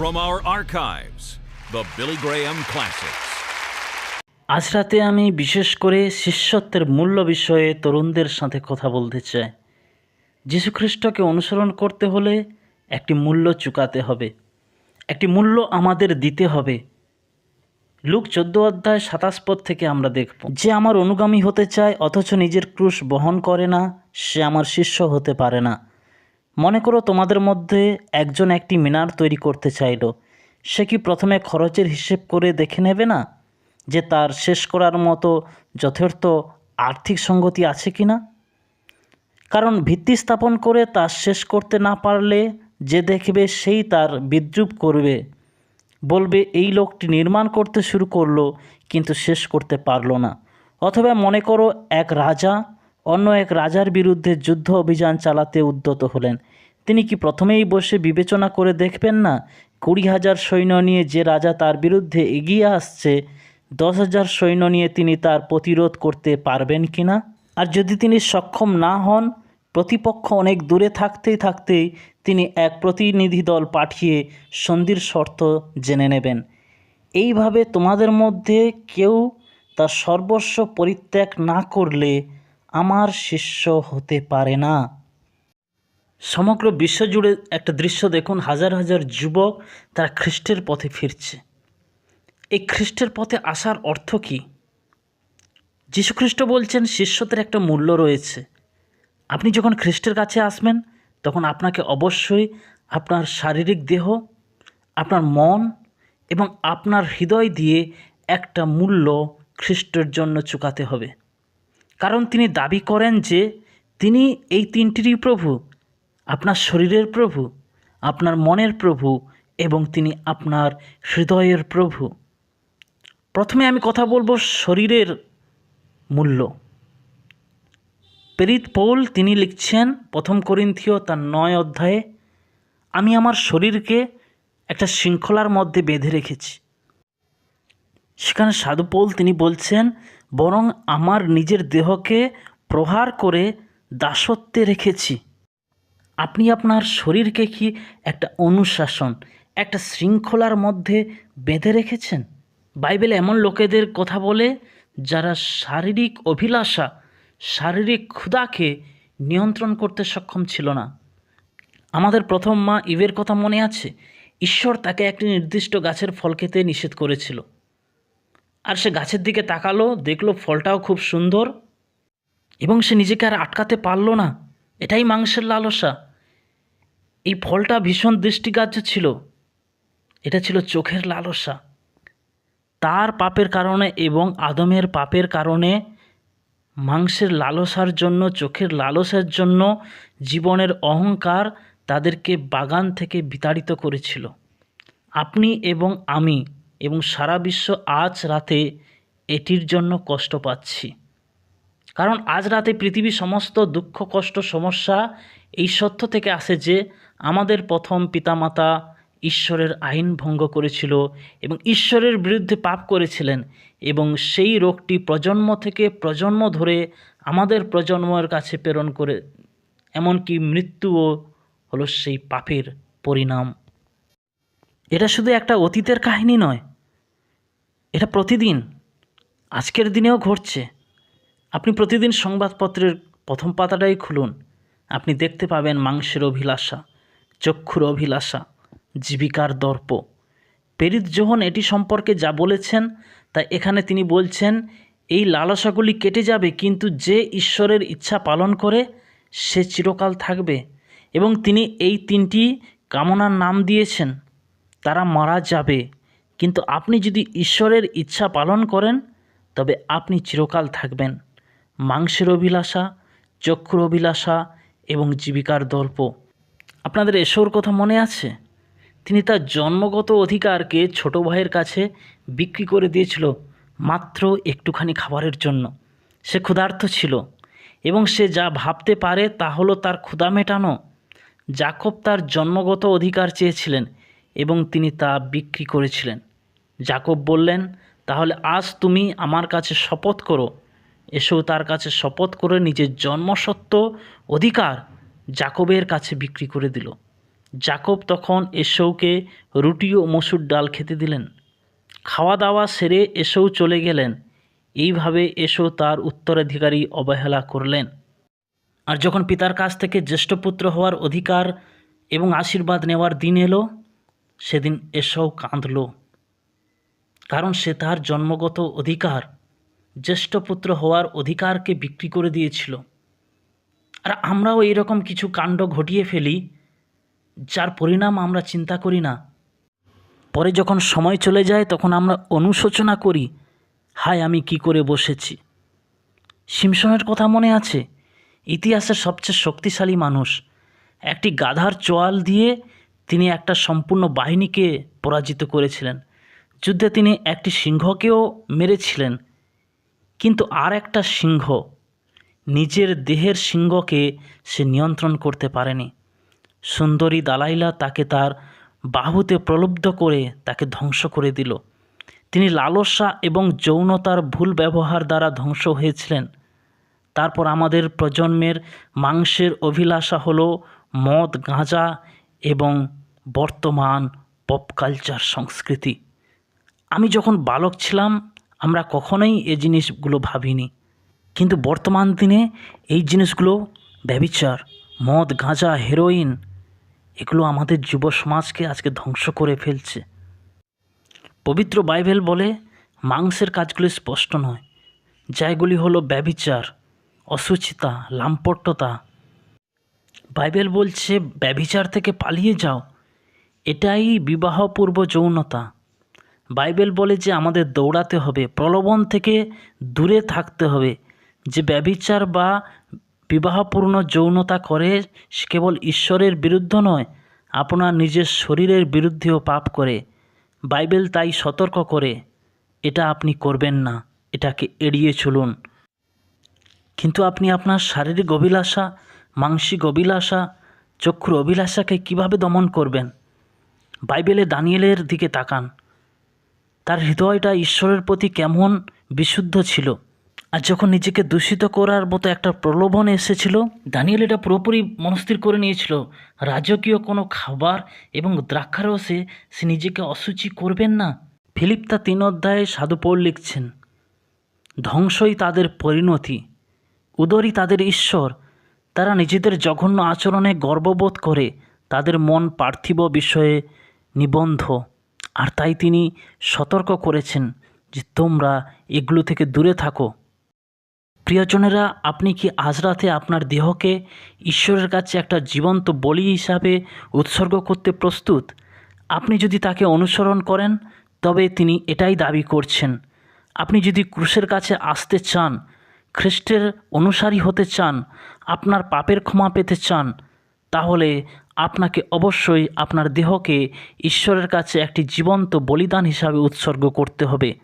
From our archives, the Billy Graham Classics. আজ রাতে আমি বিশেষ করে শিষ্যত্বের মূল্য বিষয়ে তরুণদের সাথে কথা বলতে চাই। যীশুখ্রিস্টকে অনুসরণ করতে হলে একটি মূল্য চুকাতে হবে। একটি মূল্য আমাদের দিতে হবে। লুক চোদ্দ অধ্যায় সাতাশ পদ থেকে আমরা দেখব যে আমার অনুগামী হতে চায় অথচ নিজের ক্রুশ বহন করে না সে আমার শিষ্য হতে পারে না। মনে করো তোমাদের মধ্যে একজন একটি মিনার তৈরি করতে চাইল। সে কি প্রথমে খরচের হিসেব করে দেখে নেবে না যে তার শেষ করার মতো যথার্থ আর্থিক সঙ্গতি আছে কি না? কারণ ভিত্তি স্থাপন করে তা শেষ করতে না পারলে যে দেখবে সেই তার বিদ্রুপ করবে। বলবে, এই লোকটি নির্মাণ করতে শুরু করল, কিন্তু শেষ করতে পারল না। অথবা মনে করো, এক রাজা অন্য এক রাজার বিরুদ্ধে যুদ্ধ অভিযান চালাতে উদ্যত হলেন। তিনি কি প্রথমেই বসে বিবেচনা করে দেখবেন না, কুড়ি হাজার সৈন্য নিয়ে যে রাজা তার বিরুদ্ধে এগিয়ে আসছে, দশ হাজার সৈন্য নিয়ে তিনি তার প্রতিরোধ করতে পারবেন কি না? আর যদি তিনি সক্ষম না হন, প্রতিপক্ষ অনেক দূরে থাকতেই থাকতেই তিনি এক প্রতিনিধি দল পাঠিয়ে সন্ধির শর্ত জেনে নেবেন। এইভাবে তোমাদের মধ্যে কেউ তার সর্বস্ব পরিত্যাগ না করলে আমার শিষ্য হতে পারে না। সমগ্র বিশ্বজুড়ে একটা দৃশ্য দেখুন, হাজার হাজার যুবক তারা খ্রিস্টের পথে ফিরছে। এই খ্রিস্টের পথে আসার অর্থ কী? যীশুখ্রিস্ট বলছেন, শিষ্যদের একটা মূল্য রয়েছে। আপনি যখন খ্রিস্টের কাছে আসবেন, তখন আপনাকে অবশ্যই আপনার শারীরিক দেহ, আপনার মন এবং আপনার হৃদয় দিয়ে একটা মূল্য খ্রিস্টের জন্য চুকাতে হবে। কারণ তিনি দাবি করেন যে তিনি এই তিনটিরই প্রভু, আপনার শরীরের প্রভু, আপনার মনের প্রভু এবং তিনি আপনার হৃদয়ের প্রভু। প্রথমে আমি কথা বলব শরীরের মূল্য। পেরিত পৌল তিনি লিখছেন প্রথম করিন্থীয় তার নয় অধ্যায়ে, আমি আমার শরীরকে একটা শৃঙ্খলার মধ্যে বেঁধে রেখেছি। সেখানে সাধু পৌল তিনি বলছেন বরং আমার নিজের দেহকে প্রহার করে দাসত্বে রেখেছি। আপনি আপনার শরীরকে কি একটা অনুশাসন, একটা শৃঙ্খলার মধ্যে বেঁধে রেখেছেন? বাইবেল এমন লোকেদের কথা বলে যারা শারীরিক অভিলাষা, শারীরিক ক্ষুধাকে নিয়ন্ত্রণ করতে সক্ষম ছিল না। আমাদের প্রথম মা ইভের কথা মনে আছে? ঈশ্বর তাকে একটি নির্দিষ্ট গাছের ফল খেতে নিষেধ করেছিল। আর সে গাছের দিকে তাকালো, দেখল ফলটাও খুব সুন্দর এবং সে নিজেকে আর আটকাতে পারল না। এটাই মাংসের লালসা। এই ফলটা ভীষণ দৃষ্টিগ্রাহ্য ছিল। এটা ছিল চোখের লালসা। তার পাপের কারণে এবং আদমের পাপের কারণে মাংসের লালসার জন্য, চোখের লালসার জন্য জীবনের অহংকার তাদেরকে বাগান থেকে বিতাড়িত করেছিল। আপনি এবং আমি এবং সারা বিশ্ব আজ রাতে এটির জন্য কষ্ট পাচ্ছি। কারণ আজ রাতে পৃথিবীর সমস্ত দুঃখ, কষ্ট, সমস্যা এই সত্য থেকে আসে যে আমাদের প্রথম পিতামাতা ঈশ্বরের আইন ভঙ্গ করেছিল এবং ঈশ্বরের বিরুদ্ধে পাপ করেছিলেন এবং সেই রোগটি প্রজন্ম থেকে প্রজন্ম ধরে আমাদের প্রজন্মের কাছে প্রেরণ করে, এমনকি মৃত্যুও হলো সেই পাপের পরিণাম। এটা শুধু একটা অতীতের কাহিনী নয়, এটা প্রতিদিন। আজকের দিনেও ঘটছে। আপনি প্রতিদিন সংবাদপত্রের প্রথম পাতাটাই খুলুন। আপনি দেখতে পাবেন মাংসের অভিলাষা, চক্ষুর অভিলাষা, জীবিকার দর্প। পেরিত যোহন এটি সম্পর্কে যা বলেছেন, তা এখানে তিনি বলছেন, এই লালসাগুলি কেটে যাবে, কিন্তু যে ঈশ্বরের ইচ্ছা পালন করে, সে চিরকাল থাকবে। এবং তিনি এই তিনটি কামনার নাম দিয়েছেন। তারা মারা যাবে। কিন্তু আপনি যদি ঈশ্বরের ইচ্ছা পালন করেন, তবে আপনি চিরকাল থাকবেন। মাংসের অভিলাষা, চক্ষুর অভিলাষা এবং জীবিকার দর্প আপনাদের এসোর কথা মনে আছে? তিনি তার জন্মগত অধিকারকে ছোট ভাইয়ের কাছে বিক্রি করে দিয়েছিল মাত্র একটুখানি খাবারের জন্য। সে ক্ষুধার্ত ছিল এবং সে যা ভাবতে পারে তা হলো তার ক্ষুধা মেটানো। জাকব তার জন্মগত অধিকার চেয়েছিলেন। এবং তিনি তা বিক্রি করেছিলেন। জাকব বললেন, তাহলে আজ তুমি আমার কাছে শপথ করো। এসেও তার কাছে শপথ করে নিজের জন্মসত্ত্ব অধিকার জাকবের কাছে বিক্রি করে দিল। জাকব তখন এসৌকে রুটি ও মসুর ডাল খেতে দিলেন। খাওয়া দাওয়া সেরে এসৌ চলে গেলেন। এইভাবে এসো তার উত্তরাধিকারী অবহেলা করলেন। আর যখন পিতার কাছ থেকে জ্যেষ্ঠ পুত্র হওয়ার অধিকার এবং আশীর্বাদ নেওয়ার দিন এলো সেদিন এসও কাঁদল। কারণ সে তার জন্মগত অধিকার জ্যেষ্ঠপুত্র হওয়ার অধিকারকে বিক্রি করে দিয়েছিল। আর আমরাও এইরকম কিছু কাণ্ড ঘটিয়ে ফেলি, যার পরিণাম আমরা চিন্তা করি না। পরে যখন সময় চলে যায়, তখন আমরা অনুশোচনা করি, হায়, আমি কি করে বসেছি? সিমসনের কথা মনে আছে? ইতিহাসের সবচেয়ে শক্তিশালী মানুষ, একটি গাধার চোয়াল দিয়ে তিনি একটা সম্পূর্ণ বাহিনীকে পরাজিত করেছিলেন। যুদ্ধে তিনি একটি সিংহকেও মেরেছিলেন। কিন্তু আর একটা সিংহ, নিজের দেহের সিংহকে সে নিয়ন্ত্রণ করতে পারেনি। সুন্দরী দালাইলা তাকে তার বাহুতে প্রলুব্ধ করে তাকে ধ্বংস করে দিল। তিনি লালসা এবং যৌনতার ভুল ব্যবহার দ্বারা ধ্বংস হয়েছিলেন। তারপর আমাদের প্রজন্মের মাংসের অভিলাষা হলো মদ, গাঁজা এবং বর্তমান পপ কালচার সংস্কৃতি। আমি যখন বালক ছিলাম, আমরা কখনোই এই জিনিসগুলো ভাবিনি। কিন্তু বর্তমান দিনে এই জিনিসগুলো ব্যবিচার, মদ, গাঁজা হেরোইন এগুলো আমাদের যুব সমাজকে আজকে ধ্বংস করে ফেলছে। পবিত্র বাইবেল বলে, মাংসের কাজগুলি স্পষ্ট নয়। যাইগুলি হলো ব্যবিচার, অসুচিতা, লাম্পট্যতা বাইবেল বলছে, ব্যভিচার থেকে পালিয়ে যাও। এটাই বিবাহপূর্ব যৌনতা। বাইবেল বলে যে আমাদের দৌড়াতে হবে, প্রলোভন থেকে দূরে থাকতে হবে। যে ব্যভিচার বা বিবাহপূর্ণ যৌনতা করে, সে কেবল ঈশ্বরের বিরুদ্ধ নয়, আপনার নিজের শরীরের বিরুদ্ধেও পাপ করে। বাইবেল তাই সতর্ক করে, এটা আপনি করবেন না, এটাকে এড়িয়ে চলুন। কিন্তু আপনি আপনার শারীরিক অভিলাষা মানসিক অভিলাষা, চক্ষুর অভিলাষাকে কীভাবে দমন করবেন? বাইবেলে দানিয়েলের দিকে তাকান। তার হৃদয়টা ঈশ্বরের প্রতি কেমন বিশুদ্ধ ছিল? আর যখন নিজেকে দূষিত করার মতো একটা প্রলোভন এসেছিল, দানিয়েল এটা পুরোপুরি মনস্থির করে নিয়েছিল। রাজকীয় কোনো খাবার এবং দ্রাক্ষারসে সে নিজেকে অসুচি করবেন না? ফিলিপ তা তিন অধ্যায়ে সাধুপৌল লিখছেন, ধ্বংসই তাদের পরিণতি, উদরই তাদের ঈশ্বর তারা নিজেদের জঘন্য আচরণে গর্ববোধ করে, তাদের মন পার্থিব বিষয়ে নিবন্ধ। আর তাই তিনি সতর্ক করেছেন যে তোমরা এগুলো থেকে দূরে থাকো। প্রিয়জনেরা, আপনি কি আজ রাতে আপনার দেহকে ঈশ্বরের কাছে একটা জীবন্ত বলি হিসাবে উৎসর্গ করতে প্রস্তুত? আপনি যদি তাকে অনুসরণ করেন, তবে তিনি এটাই দাবি করছেন। আপনি যদি ক্রুশের কাছে আসতে চান খ্রিস্টের অনুসারী হতে চান, আপনার পাপের ক্ষমা পেতে চান, তাহলে আপনাকে অবশ্যই আপনার দেহকে ঈশ্বরের কাছে একটি জীবন্ত বলিদান হিসাবে উৎসর্গ করতে হবে।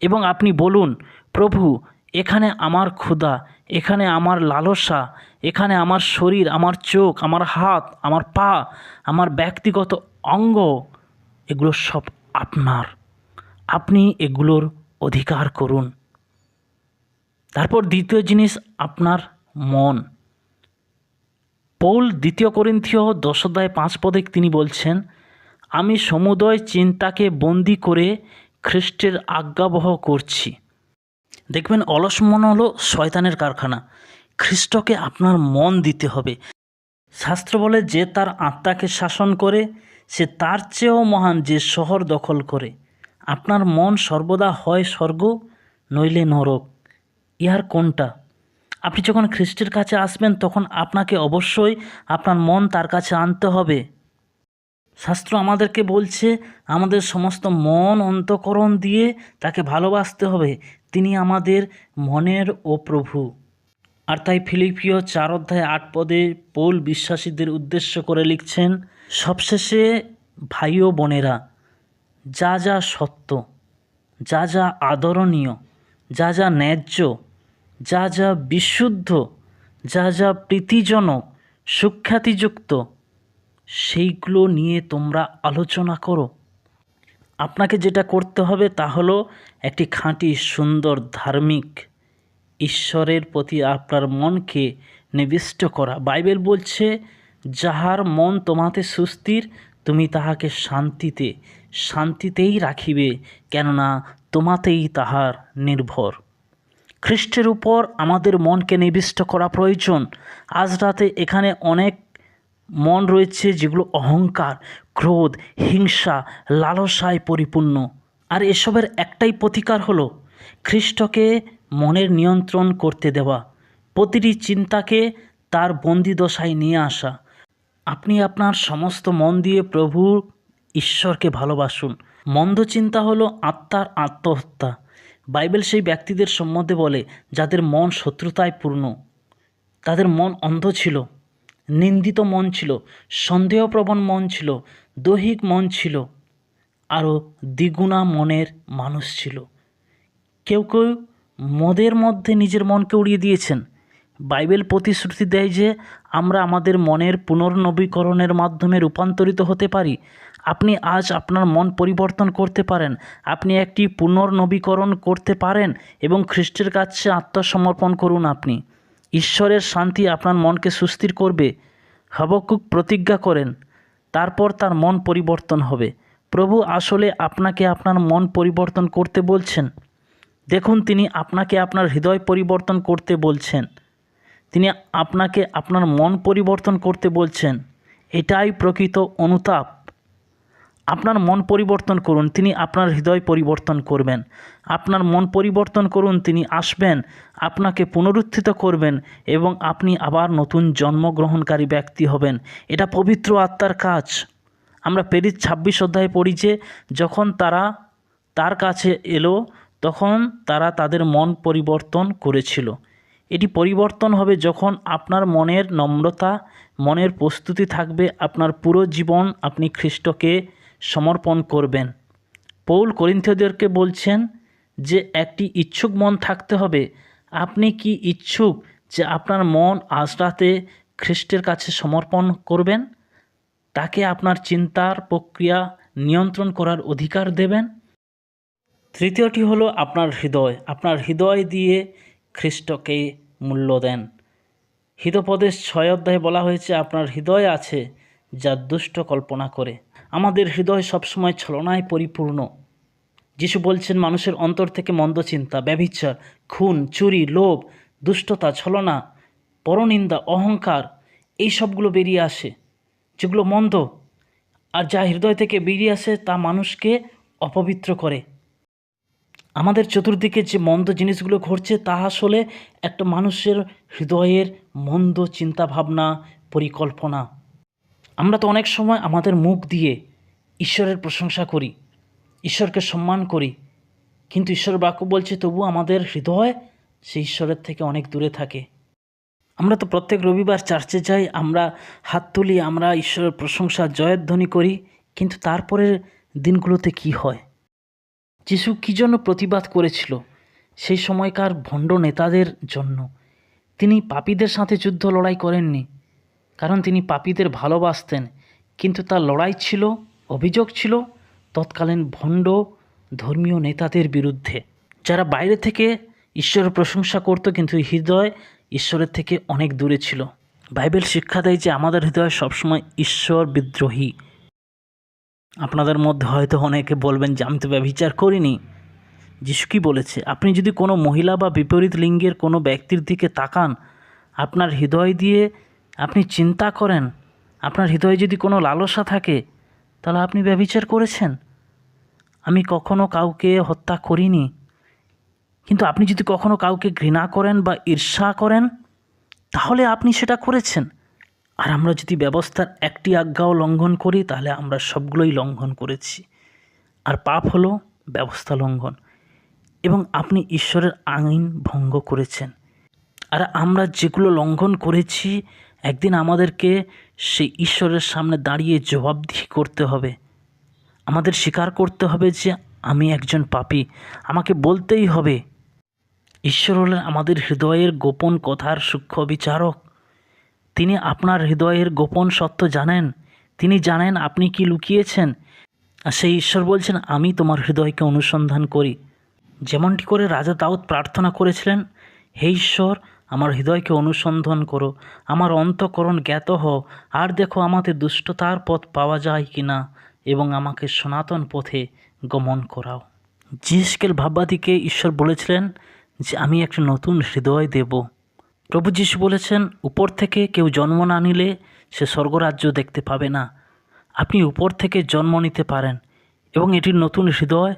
এবং আপনি বলুন, প্রভু, এখানে আমার ক্ষুধা, এখানে আমার লালসা, এখানে আমার শরীর, আমার চোখ, আমার হাত, আমার পা, আমার ব্যক্তিগত অঙ্গ, এগুলো সব আপনার। আপনি এগুলোর অধিকার করুন। তারপর দ্বিতীয় জিনিস আপনার মন। পৌল দ্বিতীয় করিন্থীয় দশোদয় পাঁচ পদে তিনি বলছেন, আমি সমুদয় চিন্তাকে বন্দি করে খ্রিস্টের আজ্ঞাবহ করছি। দেখবেন অলস মন হলো শয়তানের কারখানা। খ্রিস্টকে আপনার মন দিতে হবে। শাস্ত্র বলে, যে তার আত্মাকে শাসন করে, সে তার চেয়েও মহান যে শহর দখল করে। আপনার মন সর্বদা হয় স্বর্গ, নইলে নরক। ইহার কোনটা? আপনি যখন খ্রিস্টের কাছে আসবেন, তখন আপনাকে অবশ্যই আপনার মন তার কাছে আনতে হবে। শাস্ত্র আমাদেরকে বলছে, আমাদের সমস্ত মন অন্তকরণ দিয়ে তাকে ভালোবাসতে হবে। তিনি আমাদের মনের ও প্রভু। আর তাই ফিলিপিও চার অধ্যায় আট পদে পৌল বিশ্বাসীদের উদ্দেশ্য করে লিখছেন, সবশেষে ভাই ও বোনেরা, যা যা সত্য, যা যা আদরণীয় যা যা ন্যায্য, যা যা বিশুদ্ধ, যা যা প্রীতিজনক, সুখ্যাতিযুক্ত, সেইগুলো নিয়ে তোমরা আলোচনা করো। আপনাকে যেটা করতে হবে তা হলো একটি খাঁটি সুন্দর ধার্মিক ঈশ্বরের প্রতি আপনার মনকে নিবিষ্ট করা। বাইবেল বলছে, যাহার মন তোমাতে সুস্থির, তুমি তাহাকে শান্তিতে, শান্তিতেই রাখিবে। কেননা তোমাতেই তাহার নির্ভর। খ্রিস্টের উপর আমাদের মনকে নিবিষ্ট করা প্রয়োজন। আজ রাতে এখানে অনেক মন রয়েছে যেগুলো অহংকার, ক্রোধ, হিংসা, লালসায় পরিপূর্ণ। আর এসবের একটাই প্রতিকার হলো খ্রিস্টকে মনের নিয়ন্ত্রণ করতে দেওয়া। প্রতিটি চিন্তাকে তার বন্দিদশায় নিয়ে আসা। আপনি আপনার সমস্ত মন দিয়ে প্রভু ঈশ্বরকে ভালোবাসুন। মন্দ চিন্তা হলো আত্মার আত্মহত্যা। বাইবেল সেই ব্যক্তিদের সম্বন্ধে বলে, যাদের মন শত্রুতায় পূর্ণ। তাদের মন অন্ধ ছিল, নিন্দিত মন ছিল, সন্দেহপ্রবণ মন ছিল, দৈহিক মন ছিল, আরও দ্বিগুণা মনের মানুষ ছিল। কেউ কেউ মদের মধ্যে নিজের মনকে উড়িয়ে দিয়েছেন। বাইবেল প্রতিশ্রুতি দেয় যে, আমরা আমাদের মনের পুনর্নবীকরণের মাধ্যমে রূপান্তরিত হতে পারি আপনি আজ আপনার মন পরিবর্তন করতে পারেন। আপনি একটি পুনর্নবীকরণ করতে পারেন এবং খ্রিস্টের কাছে আত্মসমর্পণ করুন আপনি। ঈশ্বরের শান্তি আপনার মনকে সুস্থির করবে, হবকুক প্রতিজ্ঞা করেন, তারপর তার মন পরিবর্তন হবে। প্রভু আসলে আপনাকে আপনার মন পরিবর্তন করতে বলছেন। দেখুন, তিনি আপনাকে আপনার হৃদয় পরিবর্তন করতে বলছেন। তিনি আপনাকে আপনার মন পরিবর্তন করতে বলছেন। এটাই প্রকৃত অনুতাপ। আপনার মন পরিবর্তন করুন, তিনি আপনার হৃদয় পরিবর্তন করবেন। আপনার মন পরিবর্তন করুন, তিনি আসবেন, আপনাকে পুনরুত্থিত করবেন এবং আপনি আবার নতুন জন্মগ্রহণকারী ব্যক্তি হবেন। এটা পবিত্র আত্মার কাজ। আমরা পেরিত ছাব্বিশ অধ্যায়ে পড়ি যে, যখন তারা তার কাছে এলো, তখন তারা তাদের মন পরিবর্তন করেছিল। এটি পরিবর্তন হবে যখন আপনার মনের নম্রতা, মনের প্রস্তুতি থাকবে, আপনার পুরো জীবন আপনি খ্রিস্টকে সমর্পণ করবেন। পৌল করিন্থীয়দেরকে বলছেন যে, একটি ইচ্ছুক মন থাকতে হবে। আপনি কি ইচ্ছুক যে আপনার মন আজ রাতে খ্রিস্টের কাছে সমর্পণ করবেন? তাকে আপনার চিন্তার প্রক্রিয়া নিয়ন্ত্রণ করার অধিকার দেবেন? তৃতীয়টি হলো আপনার হৃদয়। আপনার হৃদয় দিয়ে খ্রিস্টকে মূল্য দেন। হিতোপদেশ ছয় অধ্যায়ে বলা হয়েছে, আপনার হৃদয় আছে যা দুষ্ট কল্পনা করে। আমাদের হৃদয় সবসময় ছলনায় পরিপূর্ণ। যিশু বলছেন, মানুষের অন্তর থেকে মন্দ চিন্তা, ব্যভিচার, খুন, চুরি, লোভ, দুষ্টতা, ছলনা, পরনিন্দা, অহংকার, এই সবগুলো বেরিয়ে আসে, যেগুলো মন্দ। আর যা হৃদয় থেকে বেরিয়ে আসে, তা মানুষকে অপবিত্র করে। আমাদের চতুর্দিকে যে মন্দ জিনিসগুলো ঘটছে, তা আসলে একটা মানুষের হৃদয়ের মন্দ চিন্তাভাবনা, পরিকল্পনা। আমরা তো অনেক সময় আমাদের মুখ দিয়ে ঈশ্বরের প্রশংসা করি, ঈশ্বরকে সম্মান করি, কিন্তু ঈশ্বর বাক্য বলছে, তবু আমাদের হৃদয় সে ঈশ্বরের থেকে অনেক দূরে থাকে। আমরা তো প্রত্যেক রবিবার চার্চে যাই, আমরা হাত তুলি, আমরা ঈশ্বরের প্রশংসা জয়ধ্বনি করি, কিন্তু তারপরের দিনগুলোতে কি হয়? যিশু কী জন্য প্রতিবাদ করেছিল? সেই সময়কার ভণ্ড নেতাদের জন্য। তিনি পাপীদের সাথে যুদ্ধ লড়াই করেননি। কারণ তিনি পাপীদের ভালোবাসতেন, কিন্তু তার লড়াই ছিল, অভিযোগ ছিল তৎকালীন ভণ্ড ধর্মীয় নেতাদের বিরুদ্ধে। যারা বাইরে থেকে ঈশ্বরের প্রশংসা করতো, কিন্তু হৃদয় ঈশ্বরের থেকে অনেক দূরে ছিল। বাইবেল শিক্ষা দেয় যে আমাদের হৃদয় সবসময় ঈশ্বর বিদ্রোহী। আপনাদের মধ্যে হয়তো অনেকে বলবেন যে আমি তো ব্যভিচার করিনি। যিশু কি বলেছে? আপনি যদি কোনো মহিলা বা বিপরীত লিঙ্গের কোনো ব্যক্তির দিকে তাকান, আপনার হৃদয় দিয়ে আপনি চিন্তা করেন, আপনার হৃদয়ে যদি কোনো লালসা থাকে, তাহলে আপনি ব্যভিচার করেছেন। আমি কখনো কাউকে হত্যা করিনি, কিন্তু আপনি যদি কখনো কাউকে ঘৃণা করেন বা ঈর্ষা করেন, তাহলে আপনি সেটা করেছেন। আর আমরা যদি ব্যবস্থার একটি আজ্ঞাও লঙ্ঘন করি, তাহলে আমরা সবগুলোই লঙ্ঘন করেছি। আর পাপ হলো ব্যবস্থা লঙ্ঘন, এবং আপনি ঈশ্বরের আইন ভঙ্গ করেছেন। আর আমরা যেগুলো লঙ্ঘন করেছি একদিন আমাদেরকে সেই ঈশ্বরের সামনে দাঁড়িয়ে জবাবদিহি করতে হবে। আমাদের স্বীকার করতে হবে যে আমি একজন পাপী। আমাকে বলতেই হবে, ঈশ্বর হলেন আমাদের হৃদয়ের গোপন কথার সূক্ষ্ম বিচারক। তিনি আপনার হৃদয়ের গোপন সত্য জানেন। তিনি জানেন আপনি কি লুকিয়েছেন। আর সেই ঈশ্বর বলছেন, আমি তোমার হৃদয়কে অনুসন্ধান করি। যেমনটি করে রাজা দাউদ প্রার্থনা করেছিলেন, হে ঈশ্বর আমার হৃদয়কে অনুসন্ধান করো, আমার অন্তঃকরণ জ্ঞাত হও, আর দেখো আমাদের দুষ্টতার পথ পাওয়া যায় কি না এবং আমাকে সনাতন পথে গমন করাও। জিসকেল ভাববাদীকে ঈশ্বর বলেছিলেন যে, আমি একটা নতুন হৃদয় দেব। প্রভু যিশু বলেছেন, উপর থেকে কেউ জন্ম না নিলে সে স্বর্গরাজ্য দেখতে পাবে না। আপনি উপর থেকে জন্ম নিতে পারেন এবং এটির নতুন হৃদয়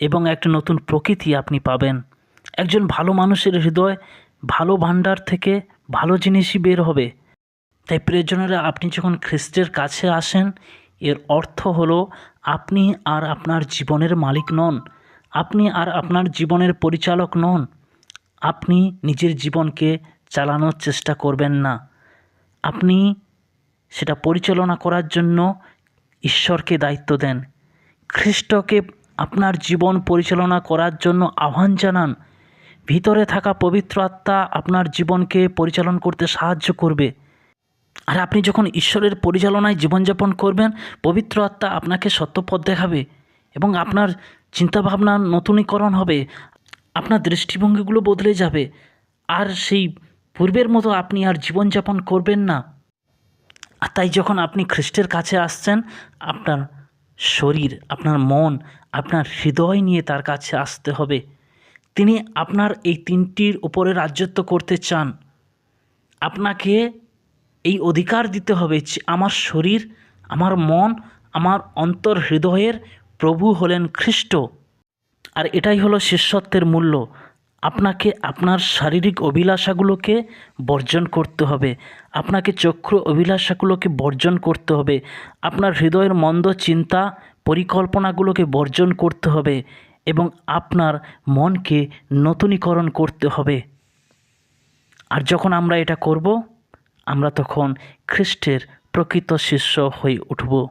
এবং একটা নতুন প্রকৃতি আপনি পাবেন। একজন ভালো মানুষের হৃদয় ভালো ভাণ্ডার থেকে ভালো জিনিসই বের হবে। তাই প্রিয়জনেরা, আপনি যখন খ্রিস্টের কাছে আসেন, এর অর্থ হলো আপনি আর আপনার জীবনের মালিক নন। আপনি আর আপনার জীবনের পরিচালক নন। আপনি নিজের জীবনকে চালানোর চেষ্টা করবেন না। আপনি সেটা পরিচালনা করার জন্য ঈশ্বরকে দায়িত্ব দেন। খ্রিস্টকে আপনার জীবন পরিচালনা করার জন্য আহ্বান জানান। ভিতরে থাকা পবিত্র আত্মা আপনার জীবনকে পরিচালন করতে সাহায্য করবে। আর আপনি যখন ঈশ্বরের পরিচালনায় জীবনযাপন করবেন, পবিত্র আত্মা আপনাকে সত্যপথ দেখাবে এবং আপনার চিন্তাভাবনা নতুনীকরণ হবে, আপনার দৃষ্টিভঙ্গিগুলো বদলে যাবে। আর সেই পূর্বের মতো আপনি আর জীবনযাপন করবেন না। আর তাই যখন আপনি খ্রিস্টের কাছে আসছেন, আপনার শরীর, আপনার মন, আপনার হৃদয় নিয়ে তার কাছে আসতে হবে। তিনি আপনার এই তিনটির উপরে রাজ্যত্ব করতে চান। আপনাকে এই অধিকার দিতে হবে যে আমার শরীর, আমার মন, আমার অন্তর হৃদয়ের প্রভু হলেন খ্রিস্ট। আর এটাই হলো শিষ্যত্বের মূল্য। আপনাকে আপনার শারীরিক অভিলাষাগুলোকে বর্জন করতে হবে। আপনাকে চক্ষু অভিলাষাগুলোকে বর্জন করতে হবে। আপনার হৃদয়ের মন্দ চিন্তা পরিকল্পনাগুলোকে বর্জন করতে হবে। এবং আপনার মনকে নতুনীকরণ করতে হবে। আর যখন আমরা এটা করব, আমরা তখন খ্রিস্টের প্রকৃত শিষ্য হয়ে উঠব।